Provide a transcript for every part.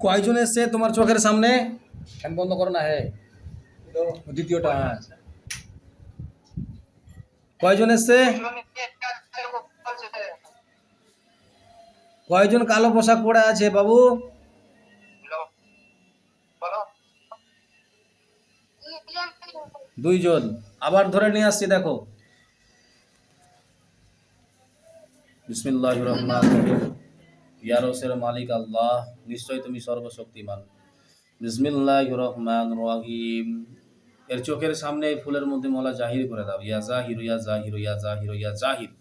কয়জন এসছে তোমার চোখের সামনে? ফ্যান বন্ধ করো না হ্যাঁ দ্বিতীয়টা। হ্যাঁ কয়জন এসছে? কয়জন কালো পোশাক পরে আছে বাবু? দুইজন। আবার ধরে নিয়ে আসছি দেখো। বিসমিল্লাহ রহমান ইয়ারসের মালিক আল্লাহ নিশ্চয় তুমি সর্বশক্তিমান। বিসমিল্লাহ রহমান রহিম। এর চোখের সামনে এই ফুলের মধ্যে মলা জাহির করে দাও। ইয়া জাহির ইয়া জাহির ইয়া জাহির ইয়া জাহির।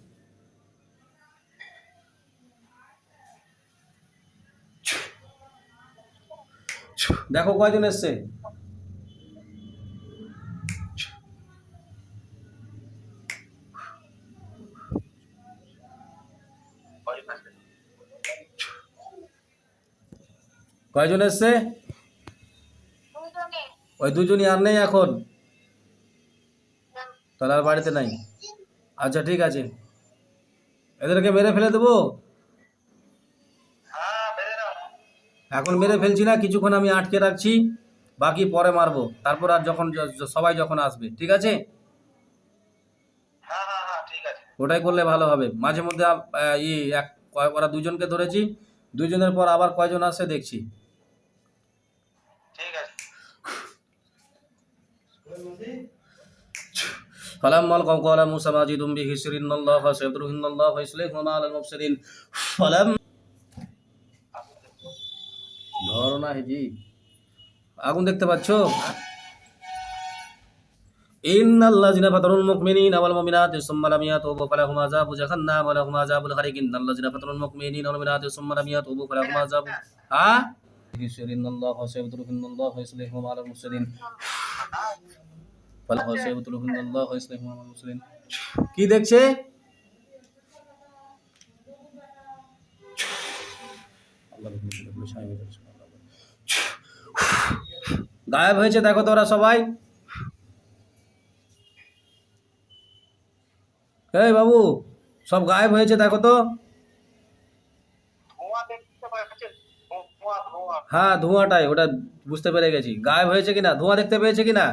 দেখো কয়জন এসছে? কয়জন এসছে? ওই দুজনই আর নেই এখন? তাহলে আর বাড়িতে নাই? আচ্ছা ঠিক আছে। এদেরকে মেরে ফেলে দেবো? এখন মেরে ফেলছি না কিছুক্ষণ আমি আটকে রাখছি বাকি পরে মারবো। তারপর আর যখন সবাই যখন আসবে ঠিক আছে? ওটাই করলে ভালো হবে। মাঝে মধ্যে ই এক ওরা দুজনকে ধরেছি দুজনের পর আবার কয়জন আসে দেখছি। فلما القوا قال موسى ما جئتم به سر ان الله سيبدل ان الله يصلح ما على المفسدين فلم ধরো না হেজি আগুন দেখতে পাচ্ছ إن الذين فتنوا المؤمنين والمؤمنات ثم لم يتوبوا فلهم عذاب جهنم ولهم عذاب الحريق إن الذين فتنوا المؤمنين والمؤمنات ثم لم يتوبوا فلهم عذاب ها إن الله سيبدل إن الله يصلح ما على المفسدين কি দেখছে? গায়েব হয়েছে দেখো তো ওরা সবাই। এই বাবু সব গায়েব হয়েছে দেখো তো। হ্যাঁ ধোঁয়াটাই ওটা বুঝতে পেরে গেছি। গায়েব হয়েছে কিনা? ধোঁয়া দেখতে পেয়েছে কিনা?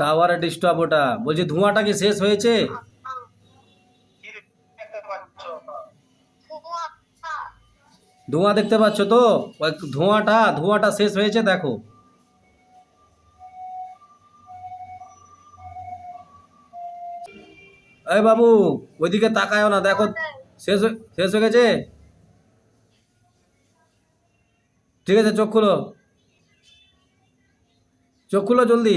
টাওয়ারে ডিস্টার্ব ওটা। বলছি, ধোঁয়াটা কি শেষ হয়েছে? ধোঁয়া দেখতে পাচ্ছ তো? ধোঁয়াটা ধোঁয়াটা শেষ হয়েছে, দেখো। এই বাবু, ওইদিকে তাকায়ও না, দেখো, শেষ শেষ হয়ে গেছে? ঠিক আছে, চোখ খুলো। চোখ খুলো জলদি।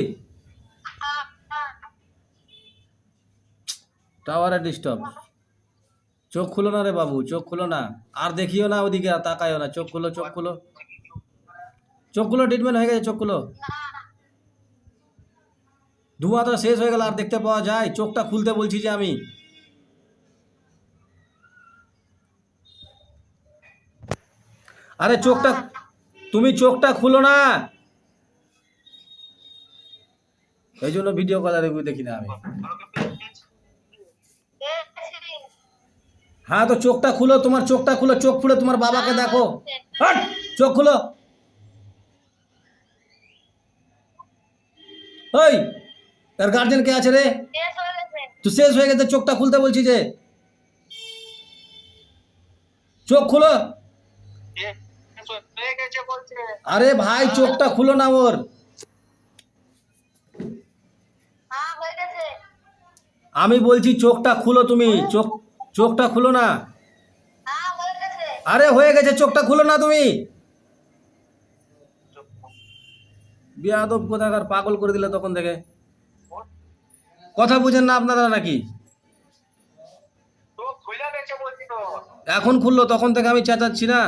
টাওয়ারে ডিস্টার্ব চোখ খুলো না রে বাবু, চোখ খুলো না। আর দেখিও না ওদিকে তাকাইও না। চোখ খুলো চোখ খুলো। চোখ খুলো ট্রিটমেন্ট হয়ে গেছে, চোখ খুলো। ধোঁয়া তো শেষ হয়ে গেল, আর দেখতে পাওয়া যায়, চোখটা খুলতে বলছি যে আমি। আরে চোখটা, তুমি চোখটা খুলো না। এই জন্য ভিডিও কলার দেখি না আমি। হ্যাঁ তো চোখটা খুলো তোমার চোখটা খুলো চোখ খুলে তোমার বাবাকে দেখো! চোখ খুলো। ওই তার গার্জেন কে আছে রে? তুই শেষ হয়ে গেছে চোখটা খুলতে বলছি যে। চোখ খুলো। আরে ভাই চোখটা খুলো না ওর। আমি বলছি চোখটা খুলো তুমি চোখ চোখটা খুলো না। আরে হয়ে গেছে চোখটা খুলো না তুমি। বিয়াদব কোথাকার পাগল করে দিলে তখন থেকে। কথা বুঝেন না আপনারা নাকি? এখন খুললো তখন থেকে আমি চেঁচাচ্ছি না।